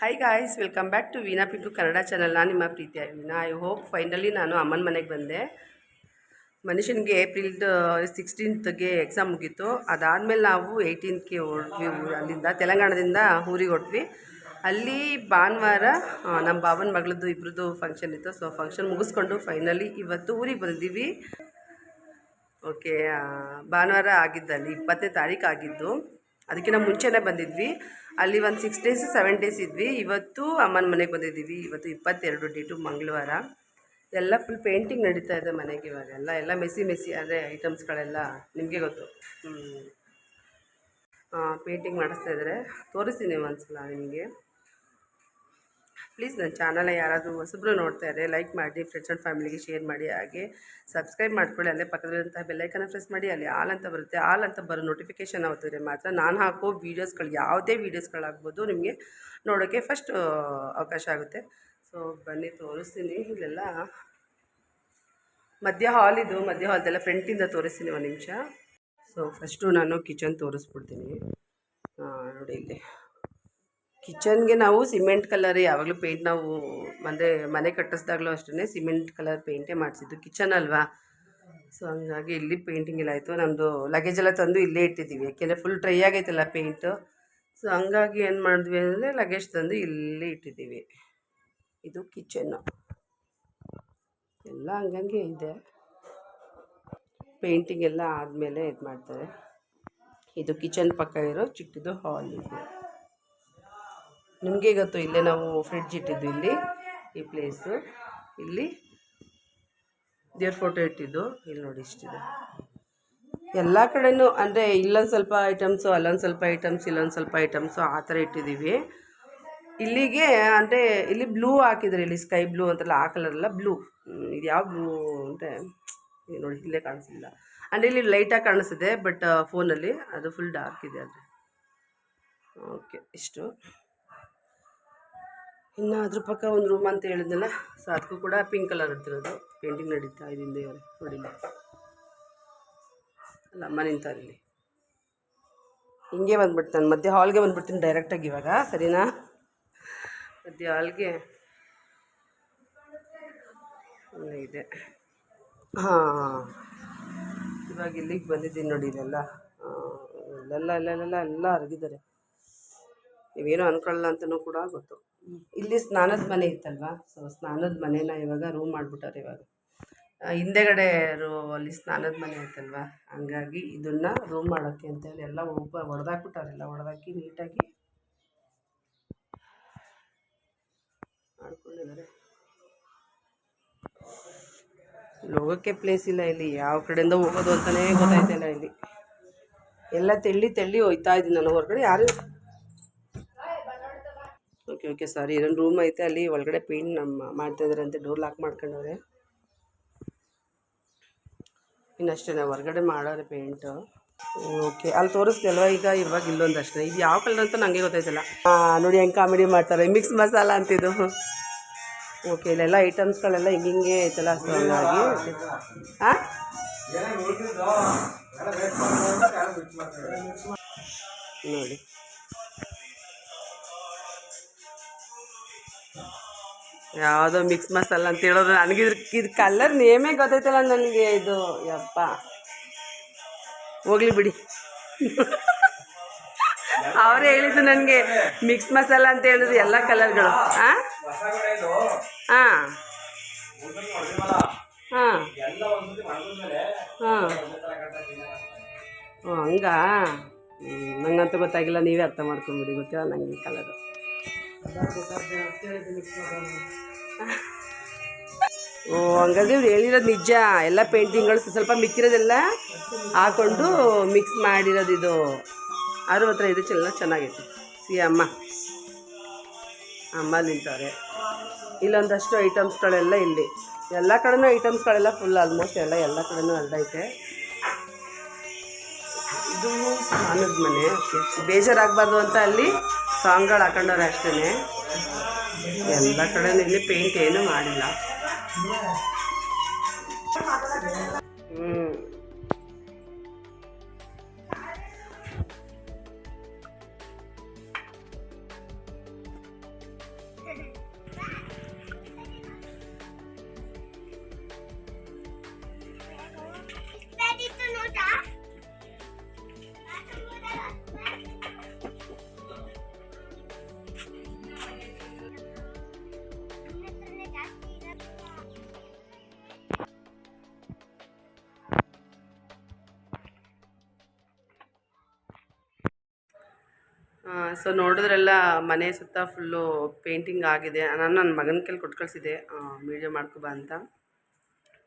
Hi guys welcome back to Veena Pintu Kannada ಚಾನಲ್ನ ನಿಮ್ಮ ಪ್ರೀತಿಯ ವೀನಾ ಐ ಹೋಪ್ ಫೈನಲಿ ನಾನು ಅಮ್ಮನ ಮನೆಗೆ ಬಂದೆ. ಮನುಷ್ಯನಿಗೆ ಏಪ್ರಿಲ್ ಸಿಕ್ಸ್ಟೀನ್ತ್ಗೆ ಎಕ್ಸಾಮ್ ಮುಗೀತು. ಅದಾದಮೇಲೆ ನಾವು ಏಯ್ಟೀನ್ತ್ಗೆ ಹೊರಟ್ವಿ ಅಲ್ಲಿಂದ ತೆಲಂಗಾಣದಿಂದ ಊರಿಗೆ ಹೊರಟ್ವಿ. ಅಲ್ಲಿ ಭಾನುವಾರ ನಮ್ಮ ಬಾವನ ಮಗಳದ್ದು ಇಬ್ಬರದ್ದು ಫಂಕ್ಷನ್ ಇತ್ತು. ಸೊ ಫಂಕ್ಷನ್ ಮುಗಿಸ್ಕೊಂಡು ಫೈನಲಿ ಇವತ್ತು ಊರಿಗೆ ಬಂದಿದ್ದೀವಿ ಓಕೆ ಭಾನುವಾರ ಆಗಿದ್ದಲ್ಲಿ, ಇಪ್ಪತ್ತನೇ ತಾರೀಕು ಆಗಿದ್ದು. ಅದಕ್ಕಿಂತ ಮುಂಚೆನೇ ಬಂದಿದ್ವಿ. ಅಲ್ಲಿ ಒಂದು ಸಿಕ್ಸ್ ಡೇಸ್ ಸೆವೆನ್ ಡೇಸ್ ಇದ್ವಿ. ಇವತ್ತು ಅಮ್ಮನ ಮನೆಗೆ ಬಂದಿದ್ದೀವಿ. ಇವತ್ತು ಇಪ್ಪತ್ತೆರಡು ಡೇಟು ಮಂಗಳವಾರ. ಎಲ್ಲ ಫುಲ್ ಪೇಂಟಿಂಗ್ ನಡೀತಾ ಇದೆ ಮನೆಗೆ ಇವಾಗ. ಎಲ್ಲ ಮೆಸಿ ಮೆಸ್ಸಿ ಅಂದರೆ ಐಟಮ್ಸ್ಗಳೆಲ್ಲ ನಿಮಗೆ ಗೊತ್ತು. ಪೇಂಟಿಂಗ್ ಮಾಡಿಸ್ತಾ ಇದ್ದಾರೆ. ತೋರಿಸ್ತೀನಿ ಒಂದ್ಸಲ ನಿಮಗೆ. ಪ್ಲೀಸ್ ನನ್ನ ಚಾನಲ್ ಯಾರಾದರೂ ಹೊಸಬ್ರು ನೋಡ್ತಾ ಇದ್ದರೆ ಲೈಕ್ ಮಾಡಿ ಫ್ರೆಂಡ್ಸ್ ಆ್ಯಂಡ್ ಫ್ಯಾಮಿಲಿಗೆ ಶೇರ್ ಮಾಡಿ, ಹಾಗೆ ಸಬ್ಸ್ಕ್ರೈಬ್ ಮಾಡ್ಕೊಳ್ಳಿ. ಅಲ್ಲೇ ಪಕ್ಕದಲ್ಲಿರುವಂತಹ ಬೆಲ್ಲೈಕನ್ನ ಪ್ರೆಸ್ ಮಾಡಿ, ಅಲ್ಲಿ ಆಲ್ ಅಂತ ಬರುತ್ತೆ. ಆಲ್ ಅಂತ ಬರೋ ನೋಟಿಫಿಕೇಷನ್ ಅವತ್ತಿದ್ರೆ ಮಾತ್ರ ನಾನು ಹಾಕೋ ವೀಡಿಯೋಸ್ಗಳು ಯಾವುದೇ ವೀಡಿಯೋಸ್ಗಳಾಗ್ಬೋದು ನಿಮಗೆ ನೋಡೋಕ್ಕೆ ಫಸ್ಟ್ ಅವಕಾಶ ಆಗುತ್ತೆ. ಸೊ ಬನ್ನಿ, ತೋರಿಸ್ತೀನಿ. ಇಲ್ಲೆಲ್ಲ ಮಧ್ಯ ಹಾಲ್ ಇದು. ಮಧ್ಯ ಹಾಲ್ದೆಲ್ಲ ಫ್ರಂಟಿಂದ ತೋರಿಸ್ತೀನಿ ಒಂದು ನಿಮಿಷ. ಸೊ ಫಸ್ಟು ನಾನು ಕಿಚನ್ ತೋರಿಸ್ಬಿಡ್ತೀನಿ. ನೋಡಿ ಇಲ್ಲಿ. ಕಿಚನ್ಗೆ ನಾವು ಸಿಮೆಂಟ್ ಕಲರ್ ಯಾವಾಗಲೂ ಪೇಂಟ್ ನಾವು ಅಂದರೆ ಮನೆ ಕಟ್ಟಿಸ್ದಾಗಲೂ ಅಷ್ಟೇ ಸಿಮೆಂಟ್ ಕಲರ್ ಪೇಂಟೇ ಮಾಡಿಸಿದ್ದು ಕಿಚನ್ ಅಲ್ವಾ? ಸೊ ಹಂಗಾಗಿ ಇಲ್ಲಿ ಪೇಂಟಿಂಗ್ ಎಲ್ಲ ಆಯಿತು. ನಮ್ಮದು ಲಗೇಜ್ ಎಲ್ಲ ತಂದು ಇಲ್ಲೇ ಇಟ್ಟಿದ್ದೀವಿ. ಯಾಕೆಂದರೆ ಫುಲ್ ಡ್ರೈ ಆಗೈತಲ್ಲ ಪೇಂಟು ಸೊ ಹಂಗಾಗಿ ಏನು ಮಾಡಿದ್ವಿ ಅಂದರೆ ಲಗೇಜ್ ತಂದು ಇಲ್ಲಿ ಇಟ್ಟಿದ್ದೀವಿ. ಇದು ಕಿಚನ್ನು ಎಲ್ಲ ಹಂಗಂಗೆ ಇದೆ. ಪೇಂಟಿಂಗ್ ಎಲ್ಲ ಆದಮೇಲೆ ಇದು ಮಾಡ್ತಾರೆ ಇದು ಕಿಚನ್ ಪಕ್ಕ ಇರೋ ಚಿಕ್ಕದು ಹಾಲ್ ಇದು. ನಿಮಗೆ ಗೊತ್ತು, ಇಲ್ಲೇ ನಾವು ಫ್ರಿಡ್ಜ್ ಇಟ್ಟಿದ್ದು ಇಲ್ಲಿ, ಈ ಪ್ಲೇಸು ಇಲ್ಲಿ ದೇವ್ರ ಫೋಟೋ ಇಟ್ಟಿದ್ದು, ಇಲ್ಲಿ ನೋಡಿ ಇಷ್ಟಿದೆ. ಎಲ್ಲ ಕಡೆಯೂ ಅಂದರೆ ಇಲ್ಲೊಂದು ಸ್ವಲ್ಪ ಐಟಮ್ಸು ಅಲ್ಲೊಂದು ಸ್ವಲ್ಪ ಐಟಮ್ಸ್ ಇಲ್ಲೊಂದು ಸ್ವಲ್ಪ ಐಟಮ್ಸು ಆ ಥರ ಇಟ್ಟಿದ್ದೀವಿ. ಇಲ್ಲಿಗೆ ಅಂದರೆ ಇಲ್ಲಿ ಬ್ಲೂ ಹಾಕಿದ್ರು, ಇಲ್ಲಿ ಸ್ಕೈ ಬ್ಲೂ ಅಂತಲ್ಲ ಆ ಕಲರೆಲ್ಲ ಬ್ಲೂ ಇದು ಯಾವ ಬ್ಲೂ ಅಂದರೆ ನೋಡಿ, ಇಲ್ಲೇ ಕಾಣಿಸಿಲ್ಲ ಅಂದರೆ ಇಲ್ಲಿ ಲೈಟಾಗಿ ಕಾಣಿಸ್ತಿದೆ ಬಟ್ ಫೋನಲ್ಲಿ ಅದು ಫುಲ್ ಡಾರ್ಕ್ ಇದೆ ಅದು ಓಕೆ ಇಷ್ಟು. ಇನ್ನು ಅದ್ರ ಪಕ್ಕ ಒಂದು ರೂಮ್ ಅಂತ ಹೇಳಿದ್ನಲ್ಲ ಸೊ ಅದಕ್ಕೂ ಕೂಡ ಪಿಂಕ್ ಕಲರ್ ಇರ್ತಿರೋದು ಪೇಂಟಿಂಗ್ ನಡೀತಾ ಇದೆ ನೋಡಿಲ್ಲ. ಅಲ್ಲ, ಅಮ್ಮ ನಿಂತಾರೆ ಇಲ್ಲಿ. ಹಿಂಗೆ ಬಂದ್ಬಿಟ್ಟು ನಾನು ಮಧ್ಯೆ ಹಾಲ್ಗೆ ಬಂದ್ಬಿಡ್ತೀನಿ ಡೈರೆಕ್ಟಾಗಿ ಇವಾಗ, ಸರಿನಾ? ಮಧ್ಯೆ ಹಾಲ್ಗೆ ಇದೆ. ಹಾಂ. ಇವಾಗ ಇಲ್ಲಿಗೆ ಬಂದಿದ್ದೀನಿ ನೋಡಿ, ಇಲ್ಲೆಲ್ಲ. ಇಲ್ಲೆಲ್ಲ ಇಲ್ಲೆಲ್ಲ ಎಲ್ಲ ಅರಗಿದ್ದಾರೆ. ನೀವೇನೂ ಅಂದ್ಕೊಳ್ಳಲ್ಲ ಅಂತಲೂ ಕೂಡ ಗೊತ್ತು. ಇಲ್ಲಿ ಸ್ನಾನದ ಮನೆ ಇತ್ತಲ್ವಾ? ಸೊ ಸ್ನಾನದ ಮನೆನ ಇವಾಗ ರೂಮ್ ಮಾಡಿಬಿಟ್ಟಾರೆ ಇವಾಗ. ಹಿಂದೆಗಡೆ ರೂ ಅಲ್ಲಿ ಸ್ನಾನದ ಮನೆ ಇತ್ತಲ್ವಾ? ಹಂಗಾಗಿ ಇದನ್ನು ರೂಮ್ ಮಾಡೋಕ್ಕೆ ಅಂತೇಳಿ ಎಲ್ಲ ಹೊಡೆದಾಕ್ಬಿಟ್ಟಾರೆ ಎಲ್ಲ ಹೊಡೆದಾಕಿ ನೀಟಾಗಿ ಮಾಡ್ಕೊಂಡಿದ್ದಾರೆ. ಹೋಗೋಕ್ಕೆ ಪ್ಲೇಸ್ ಇಲ್ಲ ಇಲ್ಲಿ. ಯಾವ ಕಡೆಯಿಂದ ಹೋಗೋದು ಅಂತಲೇ ಗೊತ್ತಾಯ್ತಿಲ್ಲ ಇಲ್ಲಿ. ಎಲ್ಲ ತೆಳ್ಳಿ ತೆಳ್ಳಿ ಹೋಯ್ತಾ ಇದ್ದೀನಿ ನಾನು ಹೊರಗಡೆ. ಯಾರು ಓಕೆ ಓಕೆ, ಸಾರಿ. ಇದೊಂದು ರೂಮ್ ಐತೆ, ಅಲ್ಲಿ ಒಳಗಡೆ ಪೇಂಟ್ ನಮ್ಮ ಮಾಡ್ತಾ ಇದ್ದಾರೆ ಅಂತ ಡೋರ್ ಲಾಕ್ ಮಾಡ್ಕೊಂಡವ್ರೆ. ಇನ್ನಷ್ಟೇ ಹೊರಗಡೆ ಮಾಡೋರೆ ಪೇಂಟು ಓಕೆ, ಅಲ್ಲಿ ತೋರಿಸ್ದೆ ಅಲ್ವಾ ಈಗ ಇವಾಗ ಇಲ್ಲೊಂದು ಅಷ್ಟೇ. ಇದು ಯಾವ ಕಲರ್ ಅಂತ ನನಗೆ ಗೊತ್ತಾಯ್ತಲ್ಲ. ನೋಡಿ, ಹೆಂಗೆ ಕಾಮಿಡಿ ಮಾಡ್ತಾರೆ. ಮಿಕ್ಸ್ ಮಸಾಲ ಅಂತಿದ್ದು ಓಕೆ, ಇಲ್ಲೆಲ್ಲ ಐಟಮ್ಸ್ಗಳೆಲ್ಲ ಹಿಂಗೆ ಹಿಂಗೆ ಐತಲ್ಲ ಹಂಗಾಗಿ. ಹಾಂ ನೋಡಿ. ಯಾವುದೋ ಮಿಕ್ಸ್ ಮಸಾಲ ಅಂತ ಹೇಳೋದು. ನನಗೆ ಇದ್ರ ಇದು ಕಲರ್ ನೇಮೇ ಗೊತ್ತೈತಲ್ಲ ನನಗೆ ಇದು. ಯಪ್ಪ. ಹೋಗ್ಲಿ ಬಿಡಿ. ಅವರೇ ಹೇಳಿದ್ದು ನನಗೆ ಮಿಕ್ಸ್ ಮಸಾಲ ಅಂತ ಹೇಳಿದ್ರು ಎಲ್ಲ ಕಲರ್ಗಳು ಹಾಂ ಹಾಂ ಹಾಂ ಹಾಂ ಹಂಗ? ನಂಗಂತೂ ಗೊತ್ತಾಗಿಲ್ಲ. ನೀವೇ ಅರ್ಥ ಮಾಡ್ಕೊಂಬಿಡಿ ಗೊತ್ತಿಲ್ಲ ನನಗೆ ಕಲರು ಓ ಹಂಗಾಗಿ ಇವ್ರು ಹೇಳಿರೋದು ನಿಜ. ಎಲ್ಲ ಪೇಂಟಿಂಗ್ಗಳು ಸ್ವಲ್ಪ ಮಿಕ್ಕಿರೋದೆಲ್ಲ ಹಾಕೊಂಡು ಮಿಕ್ಸ್ ಮಾಡಿರೋದು ಇದು. ಅದ್ರ ಹತ್ರ ಇದು ಚೆಲ್ಲ ಚೆನ್ನಾಗೈತೆ. ಸಿ, ಅಮ್ಮ. ಅಮ್ಮ ನಿಂತವ್ರೆ. ಇಲ್ಲೊಂದಷ್ಟು ಐಟಮ್ಸ್ಗಳೆಲ್ಲ ಇಲ್ಲಿ. ಎಲ್ಲ ಕಡೆನೂ ಐಟಮ್ಸ್ಗಳೆಲ್ಲ ಫುಲ್ ಆಲ್ಮೋಸ್ಟ್ ಎಲ್ಲ ಎಲ್ಲ ಕಡೆನೂ ಅಲ್ಲೈತೆ ಇದು ಸ್ನಾನದ ಮನೆ ಬೇಜಾರಾಗಬಾರ್ದು ಅಂತ ಅಲ್ಲಿ ಸಾಂಗ್ಗಳು ಹಾಕೊಂಡವ್ರೆ ಅಷ್ಟೇ ಎಲ್ಲ ಕಡೆ ಇಲ್ಲಿ ಪೇಂಟ್ ಏನೂ ಮಾಡಿಲ್ಲ. ಸೊ ನೋಡಿದ್ರೆಲ್ಲ ಮನೆ ಸುತ್ತ ಫುಲ್ಲು ಪೇಂಟಿಂಗ್ ಆಗಿದೆ. ನಾನು ನನ್ನ ಮಗನ ಕೈಲಿ ಕೊಟ್ಟು ಕಳಿಸಿದೆ ವೀಡಿಯೋ ಮಾಡ್ಕೊಬ ಅಂತ.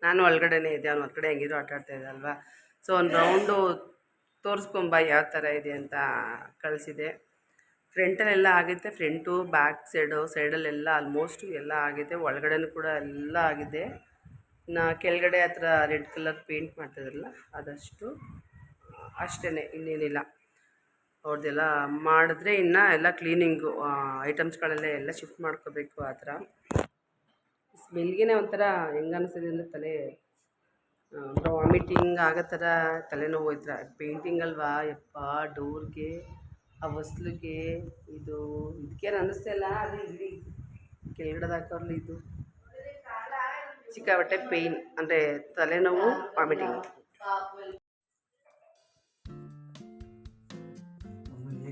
ನಾನು ಒಳಗಡೆನೇ ಇದ್ದೆ. ಅವ್ನು ಹೊರಗಡೆ ಹೆಂಗಿದ್ರು ಆಟ ಆಡ್ತಾ ಇದ್ದೆ ಅಲ್ವಾ? ಸೊ ಒಂದು ರೌಂಡು ತೋರಿಸ್ಕೊಂಬ ಯಾವ ಥರ ಇದೆ ಅಂತ ಕಳಿಸಿದೆ ಫ್ರಂಟಲ್ಲೆಲ್ಲ ಆಗಿದೆ ಫ್ರಂಟು ಬ್ಯಾಕ್ ಸೈಡು ಸೈಡಲ್ಲೆಲ್ಲ ಆಲ್ಮೋಸ್ಟು ಎಲ್ಲ ಆಗಿದೆ ಒಳಗಡೆನೂ ಕೂಡ ಎಲ್ಲ ಆಗಿದೆ. ನಾ ಕೆಳಗಡೆ ಹತ್ರ ರೆಡ್ ಕಲರ್ ಪೇಂಟ್ ಮಾಡ್ತಿದ್ರಲ್ಲ ಅದಷ್ಟು ಅಷ್ಟೇ ಇನ್ನೇನಿಲ್ಲ. ಅವ್ರದ್ದೆಲ್ಲ ಮಾಡಿದ್ರೆ ಇನ್ನು ಎಲ್ಲ ಕ್ಲೀನಿಂಗು ಐಟಮ್ಸ್ಗಳೆಲ್ಲ ಎಲ್ಲ ಶಿಫ್ಟ್ ಮಾಡ್ಕೋಬೇಕು ಆ ಥರ. ಸ್ಮೆಲ್ಗೆ ಒಂಥರ ಹೆಂಗೆ ಅನಿಸ್ತಿದೆ ಅಂದರೆ ತಲೆ ವಾಮಿಟಿಂಗ್ ಆಗೋ ಥರ ತಲೆನೋವು ಹೋಯ್ತರ ಪೇಂಟಿಂಗ್ ಅಲ್ವಾ? ಯಪ್ಪ, ಡೋರ್ಗೆ, ಆ ಹೊಸ್ಲಿಗೆ, ಇದು ಇದಕ್ಕೇನು ಅನ್ನಿಸ್ತಾ ಇಲ್ಲ ಅದು ಇಲ್ಲಿ. ಕೆಳಗಡೆ ಹಾಕೋರ್ಲಿ ಇದು. ಸಿಕ್ಕಾಬಟ್ಟೆ ಪೇಯ್ನ್, ಅಂದರೆ ತಲೆನೋವು, ವಾಮಿಟಿಂಗ್.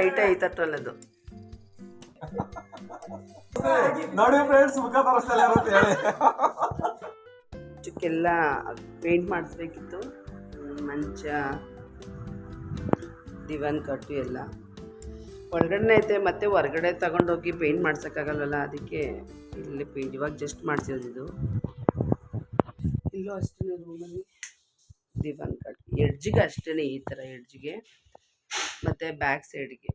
ಲೈಟ್ ಐತಟ್ಟಲ್ಲದು ನೋಡಿ ಫ್ರೆಂಡ್ಸ್ ಮುಖ ತೋರಿಸ್ತಾ ಅಂತ ಹೇಳಿ. ಚುಕ್ಕೆಲ್ಲ ಪೇಂಟ್ ಮಾಡಿಸ್ಬೇಕಿತ್ತು. ಮಂಚ ದಿವಾನ್ ಕಟ್ಟು ಎಲ್ಲ. ಒಳಗಡೆ ಐತೆ ಮತ್ತೆ ಹೊರಗಡೆ ತಗೊಂಡೋಗಿ ಪೇಂಟ್ ಮಾಡ್ಸೋಕ್ಕಾಗಲ್ವಲ್ಲ ಅದಕ್ಕೆ ಇಲ್ಲಿ ಪೇಂಟ್ ಇವಾಗ ಜಸ್ಟ್ ಮಾಡಿಸಿರೋದಿದು ಇಲ್ಲೂ ಅಷ್ಟೇ ರೂಮಲ್ಲಿ ದಿವಾನ್ ಕಟ್. ಎಡ್ಜಿಗೆ ಅಷ್ಟೇ ಈ ಥರ ಎಡ್ಜಿಗೆ ಮತ್ತು ಬ್ಯಾಕ್ ಸೈಡ್ಗೆ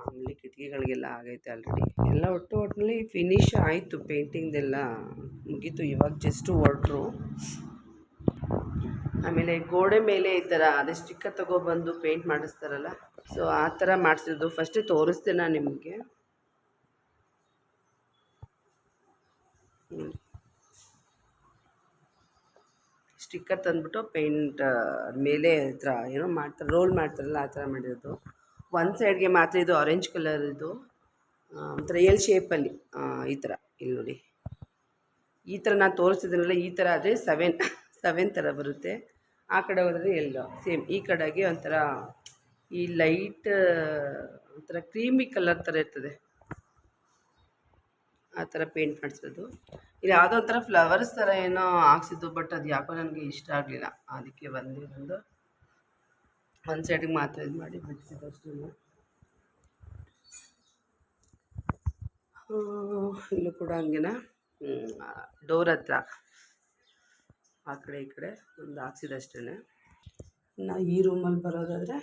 ಆಮೇಲೆ ಕಿಟಕಿಗಳಿಗೆಲ್ಲ ಆಗೈತೆ ಆಲ್ರೆಡಿ ಎಲ್ಲ ಒಟ್ಟು ಒಟ್ಟಿನಲ್ಲಿ ಫಿನಿಶ್ ಆಯಿತು ಪೇಂಟಿಂಗ್ದೆಲ್ಲ ಮುಗೀತು ಇವಾಗ ಜಸ್ಟು ಹೊರಟ್ರು. ಆಮೇಲೆ ಗೋಡೆ ಮೇಲೆ ಈ ಥರ ಅದೇ ಸ್ಟಿಕ್ಕರ್ ತೊಗೊಬಂದು ಪೇಂಟ್ ಮಾಡಿಸ್ತಾರಲ್ಲ ಸೊ ಆ ಥರ ಮಾಡಿಸಿದ್ದು ಫಸ್ಟೇ ತೋರಿಸ್ದೆ ನಾನು ನಿಮಗೆ. ಸ್ಟಿಕ್ಕರ್ ತಂದ್ಬಿಟ್ಟು ಪೇಂಟ್ ಮೇಲೆ ಹತ್ರ ಏನೋ ಮಾಡ್ತಾರೆ, ರೋಲ್ ಮಾಡ್ತಾರಲ್ಲ ಆ ಥರ ಮಾಡಿರೋದು. ಒಂದು ಸೈಡ್ಗೆ ಮಾತ್ರ ಇದು ಆರೆಂಜ್ ಕಲರ್ ಇದು ಒಂಥರ ಎಲ್ ಶೇಪಲ್ಲಿ ಈ ಥರ. ಇಲ್ಲಿ ನೋಡಿ. ಈ ಥರ ನಾನು ತೋರಿಸಿದ್ರಲ್ಲ ಈ ಥರ ಆದರೆ ಸೆವೆನ್ ಸೆವೆನ್ ಥರ ಬರುತ್ತೆ. ಆ ಕಡೆ ಹೋದರೆ ಎಲ್ಲೋ ಸೇಮ್ ಈ ಕಡೆಗೆ ಒಂಥರ ಈ ಲೈಟ್ ಒಂಥರ ಕ್ರೀಮಿ ಕಲರ್ ಥರ ಇರ್ತದೆ. ಆ ಥರ ಪೇಂಟ್ ಮಾಡಿಸೋದು. ಇಲ್ಲಿ ಯಾವುದೋ ಒಂಥರ ಫ್ಲವರ್ಸ್ ಥರ ಏನೋ ಹಾಕ್ಸಿದ್ದು ಬಟ್ ಅದು ಯಾಕೋ ನನಗೆ ಇಷ್ಟ ಆಗಲಿಲ್ಲ. ಅದಕ್ಕೆ ಬಂದು ಬಂದು ಒಂದು ಸೈಡಿಗೆ ಮಾತ್ರ ಇದು ಮಾಡಿ ಬಿಡಿಸಿದ್ದು ಅಷ್ಟೇ ಇಲ್ಲೂ ಕೂಡ ಹಂಗೆನ? ಡೋರ್ ಹತ್ರ. ಆ ಕಡೆ, ಈ ಕಡೆ ಒಂದು ಹಾಕ್ಸಿದಷ್ಟೇ ಇನ್ನು ಈ ರೂಮಲ್ಲಿ ಬರೋದಾದರೆ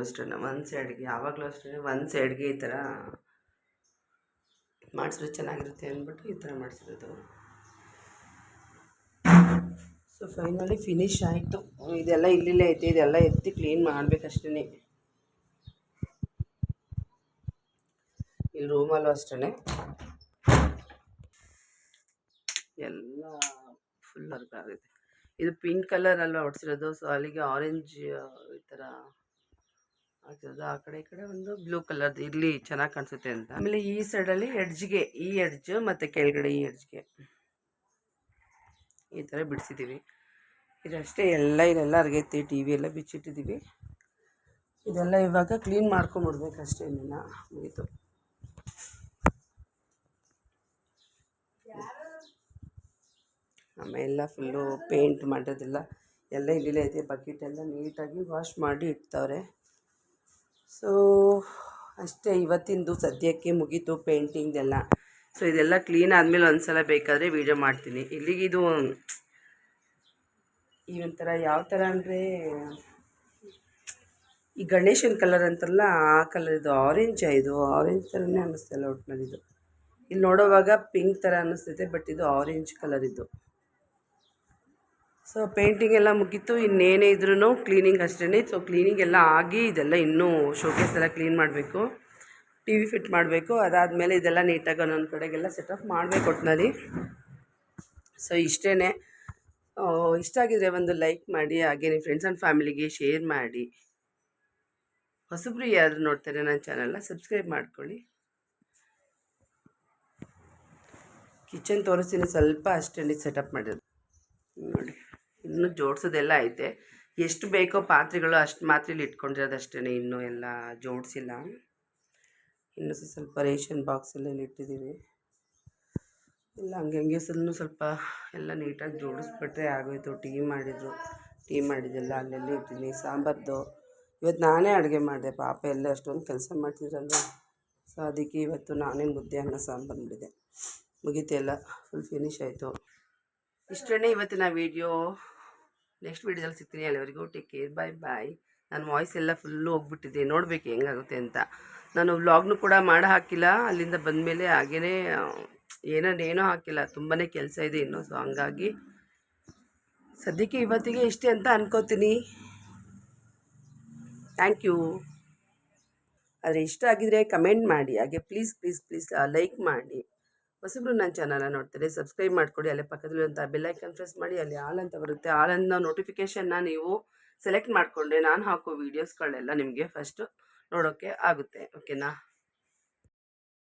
ಅಷ್ಟೇ ಒಂದು ಸೈಡ್ಗೆ ಯಾವಾಗಲೂ ಅಷ್ಟೇ ಒಂದು ಸೈಡ್ಗೆ ಈ ಥರ ಮಾಡಿಸಿದ್ರೆ ಚೆನ್ನಾಗಿರುತ್ತೆ ಅಂದ್ಬಿಟ್ಟು ಈ ಥರ ಮಾಡಿಸಿರೋದು. ಸೊ ಫೈನಲಿ ಫಿನಿಶ್ ಆಯಿತು. ಇದೆಲ್ಲ ಇಲ್ಲಿಲ್ಲೇ ಐತೆ, ಇದೆಲ್ಲ ಎತ್ತಿ ಕ್ಲೀನ್ ಮಾಡಬೇಕಷ್ಟೇ ಇಲ್ಲಿ ರೂಮಲ್ಲೂ ಅಷ್ಟೇ ಎಲ್ಲ ಫುಲ್ ವರ್ಕ್ ಆಗಿದೆ. ಇದು ಪಿಂಕ್ ಕಲರ್ ಅಲ್ವಾ ಹೊಡ್ಸಿರೋದು? ಸೊ ಅಲ್ಲಿಗೆ ಆರೆಂಜ್ ಈ ಥರ ಹಾಕಿರೋದು ಆ ಕಡೆ ಈ ಕಡೆ ಒಂದು ಬ್ಲೂ ಕಲರ್ ಇರಲಿ, ಚೆನ್ನಾಗಿ ಕಾಣಿಸುತ್ತೆ ಅಂತ. ಆಮೇಲೆ ಈ ಸೈಡಲ್ಲಿ ಎಡ್ಜ್ಗೆ ಈ ಎಡ್ಜ್ ಮತ್ತು ಕೆಳಗಡೆ ಈ ಎಡ್ಜ್ಗೆ ಈ ಥರ ಬಿಡಿಸಿದ್ದೀವಿ ಇದಷ್ಟೇ, ಎಲ್ಲ, ಇದೆಲ್ಲ ಅರ್ಗೈತಿ ಟಿ ವಿ ಎಲ್ಲ ಬಿಚ್ಚಿಟ್ಟಿದ್ದೀವಿ ಇದೆಲ್ಲ ಇವಾಗ ಕ್ಲೀನ್ ಮಾಡ್ಕೊಂಬಿಡ್ಬೇಕು ಅಷ್ಟೇ ಮುಗಿತು ಮುಗೀತು. ಆಮೇಲೆ ಫುಲ್ಲು ಪೇಂಟ್ ಮಾಡೋದಿಲ್ಲ ಎಲ್ಲ ಇಲ್ಲಿಲೇ ಇದೆ. ಬಕೆಟ್ ಎಲ್ಲ ನೀಟಾಗಿ ವಾಶ್ ಮಾಡಿ ಇಡ್ತವ್ರೆ. ಸೊ ಅಷ್ಟೇ ಇವತ್ತಿಂದು ಸದ್ಯಕ್ಕೆ ಮುಗೀತು ಪೇಂಟಿಂಗ್ದೆಲ್ಲ ಸೊ ಇದೆಲ್ಲ ಕ್ಲೀನ್ ಆದಮೇಲೆ ಒಂದು ಸಲ ಬೇಕಾದರೆ ವೀಡಿಯೋ ಮಾಡ್ತೀನಿ. ಇಲ್ಲಿಗೆ ಇದು ಈ ಒಂಥರ ಯಾವ ಥರ ಅಂದರೆ, ಈ ಗಣೇಶನ ಕಲರ್ ಅಂತಾರಲ್ಲ ಆ ಕಲರ್ ಇದು ಆರೆಂಜ್ ಇದು. ಆರೆಂಜ್ ಥರನೇ ಅನ್ನಿಸ್ತಿಲ್ಲ ಒಟ್ಟಿನಲ್ಲಿ ಇದು. ಇಲ್ಲಿ ನೋಡೋವಾಗ ಪಿಂಕ್ ಥರ ಅನ್ನಿಸ್ತೈತೆ ಬಟ್ ಇದು ಆರೆಂಜ್ ಕಲರ್ ಇದು. ಸೊ ಪೇಂಟಿಂಗ್ ಎಲ್ಲ ಮುಗೀತು. ಇನ್ನೇನೇ ಇದ್ರೂ ಕ್ಲೀನಿಂಗ್ ಅಷ್ಟೇ ಸೊ ಕ್ಲೀನಿಂಗ್ ಎಲ್ಲ ಆಗಿ ಇದೆಲ್ಲ ಇನ್ನೂ ಶೋಕೇಸ್ ಎಲ್ಲ ಕ್ಲೀನ್ ಮಾಡಬೇಕು. ಟಿ ವಿ ಫಿಟ್ ಮಾಡಬೇಕು. ಅದಾದಮೇಲೆ ಇದೆಲ್ಲ ನೀಟಾಗಿ ಒಂದೊಂದು ಕಡೆಗೆಲ್ಲ ಸೆಟಪ್ ಮಾಡಬೇಕು ಒಟ್ಟಿನಲ್ಲಿ ಸೊ ಇಷ್ಟೇ ಇಷ್ಟ ಆಗಿದ್ರೆ ಒಂದು ಲೈಕ್ ಮಾಡಿ, ಹಾಗೆ ನಿಮ್ಮ ಫ್ರೆಂಡ್ಸ್ ಆ್ಯಂಡ್ ಫ್ಯಾಮಿಲಿಗೆ ಶೇರ್ ಮಾಡಿ. ಹೊಸಬ್ರು ಯಾರು ನೋಡ್ತಾರೆ ನನ್ನ ಚಾನಲ್ನ ಸಬ್ಸ್ಕ್ರೈಬ್ ಮಾಡ್ಕೊಳ್ಳಿ. ಕಿಚನ್ ತೋರಿಸ್ತೀನಿ. ಸ್ವಲ್ಪ ಅಷ್ಟೇ ಸೆಟಪ್ ಮಾಡಿರೋದು. ನೋಡಿ. ಇನ್ನೂ ಜೋಡಿಸೋದೆಲ್ಲ ಐತೆ. ಎಷ್ಟು ಬೇಕೋ ಪಾತ್ರೆಗಳು ಅಷ್ಟು ಮಾತ್ರೆಲಿ ಇಟ್ಕೊಂಡಿರೋದು ಅಷ್ಟೇ ಇನ್ನೂ ಎಲ್ಲ ಜೋಡಿಸಿಲ್ಲ. ಇನ್ನು ಸ್ವಲ್ಪ ರೇಷನ್ ಬಾಕ್ಸೆಲ್ಲ ಇಲ್ಲಿ ಇಟ್ಟಿದ್ದೀವಿ. ಇಲ್ಲ ಹಂಗೆ ಹಂಗೆ ಸ್ವಲ್ಪ ಎಲ್ಲ ನೀಟಾಗಿ ಜೋಡಿಸ್ಬಿಟ್ರೆ ಆಗೋಯ್ತು. ಟೀ ಮಾಡಿದ್ರು. ಟೀ ಮಾಡಿದ್ದೆಲ್ಲ ಅಲ್ಲೆಲ್ಲ ಇಟ್ಟಿದ್ದೀನಿ. ಸಾಂಬಾರ್ದು. ಇವತ್ತು ನಾನೇ ಅಡುಗೆ ಮಾಡಿದೆ. ಪಾಪ ಎಲ್ಲ ಅಷ್ಟೊಂದು ಕೆಲಸ ಮಾಡ್ತಿದ್ರಲ್ವ. ಸೊ ಅದಕ್ಕೆ ಇವತ್ತು ನಾನೇ ಮುದ್ದೆ ಅನ್ನ ಸಾಂಬಾರು ಮಾಡಿದೆ. ಮುಗೀತು ಎಲ್ಲ. ಫುಲ್ ಫಿನಿಶ್ ಆಯಿತು. ಇಷ್ಟೇ ಇವತ್ತಿನ ವಿಡಿಯೋ ನೆಕ್ಸ್ಟ್ ವೀಡಿಯೋದಲ್ಲಿ ಸಿಗ್ತೀನಿ ಅಲ್ಲಿವರೆಗೂ ಟೇಕ್ ಕೇರ್ ಬಾಯ್ ಬಾಯ್ ನನ್ನ ವಾಯ್ಸ್ ಎಲ್ಲ ಫುಲ್ಲು ಹೋಗ್ಬಿಟ್ಟಿದೆ. ನೋಡಬೇಕು ಹೆಂಗಾಗುತ್ತೆ ಅಂತ. ನಾನು ವ್ಲಾಗ್ನು ಕೂಡ ಮಾಡಿ ಹಾಕಿಲ್ಲ. ಅಲ್ಲಿಂದ ಬಂದಮೇಲೆ ಹಾಗೇ ಏನೋ ಹಾಕಿಲ್ಲ. ತುಂಬಾ ಕೆಲಸ ಇದೆ ಇನ್ನೂ ಸೊ ಹಂಗಾಗಿ ಸದ್ಯಕ್ಕೆ ಇವತ್ತಿಗೆ ಇಷ್ಟೇ ಅಂತ ಅನ್ಕೋತೀನಿ. ಥ್ಯಾಂಕ್ ಯು ಆದರೆ ಇಷ್ಟ ಆಗಿದ್ರೆ ಕಮೆಂಟ್ ಮಾಡಿ. ಹಾಗೆ ಪ್ಲೀಸ್ ಪ್ಲೀಸ್ ಪ್ಲೀಸ್ ಲೈಕ್ ಮಾಡಿ. ಹೊಸಬ್ರು ನನ್ನ ಚಾನಲ್ನ ನೋಡ್ತೀರಿ ಸಬ್ಸ್ಕ್ರೈಬ್ ಮಾಡ್ಕೊಡಿ, ಅಲ್ಲೇ ಪಕ್ಕದಲ್ಲಿರುವಂಥ ಬೆಲ್ಲೈಕನ್ ಪ್ರೆಸ್ ಮಾಡಿ, ಅಲ್ಲಿ ಆಲ್ ಅಂತ ಬರುತ್ತೆ. ಆಲ್ ನೋಟಿಫಿಕೇಶನ್ ನೋಟಿಫಿಕೇಷನ್ನ ನೀವು ಸೆಲೆಕ್ಟ್ ಮಾಡಿಕೊಂಡ್ರೆ ನಾನು ಹಾಕೋ ವೀಡಿಯೋಸ್ಗಳೆಲ್ಲ ನಿಮಗೆ ಫಸ್ಟು ನೋಡೋಕ್ಕೆ ಆಗುತ್ತೆ ಓಕೆನಾ